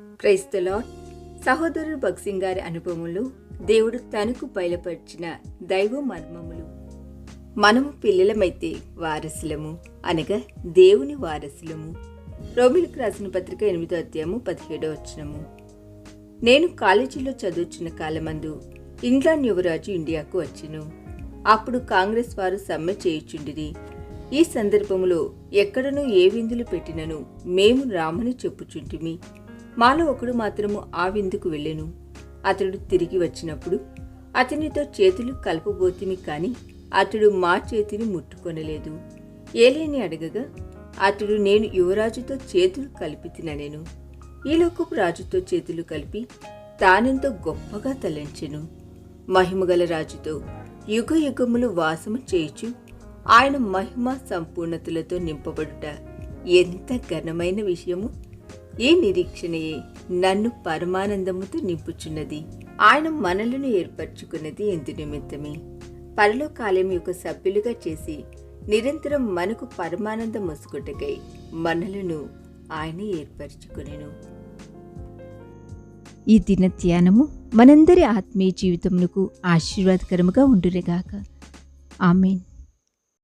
క్రైస్తలో సహోదరుడు భక్సింగ్ గారి అనుభవములు దేవుడు తనకు బయలుపరిచిన దైవ మర్మములు. మనము పిల్లలమైతే వారసులము అనగా దేవుని వారసులము. రోమిలకు రాసిన పత్రిక ఎనిమిదో అధ్యాయము పదిహేడో వచనము. నేను కాలేజీలో చదువుచున్న కాలమందు ఇంగ్లాండ్ యువరాజు ఇండియాకు వచ్చెను. అప్పుడు కాంగ్రెస్ వారు సమ్మె చేయుచుండిరి. ఈ సందర్భములో ఎక్కడనూ ఏ విందులు పెట్టినను మేము రామని చెప్పుచుంటిమి. మాలో ఒకడు మాత్రము ఆ విందుకు వెళ్ళెను. అతడు తిరిగి వచ్చినప్పుడు అతనితో చేతులు కలపబోతిమి కాని అతడు మా చేతిని ముట్టుకొనలేదు. ఏలేని అడగగా అతడు నేను యువరాజుతో చేతులు కలిపి తిననేను ఈ రాజుతో చేతులు కలిపి తానెంతో గొప్పగా తలంచెను. మహిమగల రాజుతో యుగ యుగములు వాసము చేయుచు ఆయన మహిమ సంపూర్ణతలతో నింపబడుట ఎంత ఘనమైన విషయము! ఈ నిరీక్షణయే నన్ను పరమానందముతో నింపుచున్నది? ఆయన మనలను ఏర్పరచుకున్నది ఎందు నిమిత్తమే. పరలోకాలయం యొక్క సభ్యులుగా చేసి నిరంతరం మనకు పరమానందం మసుకుటకై మనలను ఆయన ఏర్పరచుకునేను. ఈ దిన ధ్యానము మనందరి ఆత్మీయ జీవితమునకు ఆశీర్వాదకరముగా ఉండునుగాక. ఆమెన్.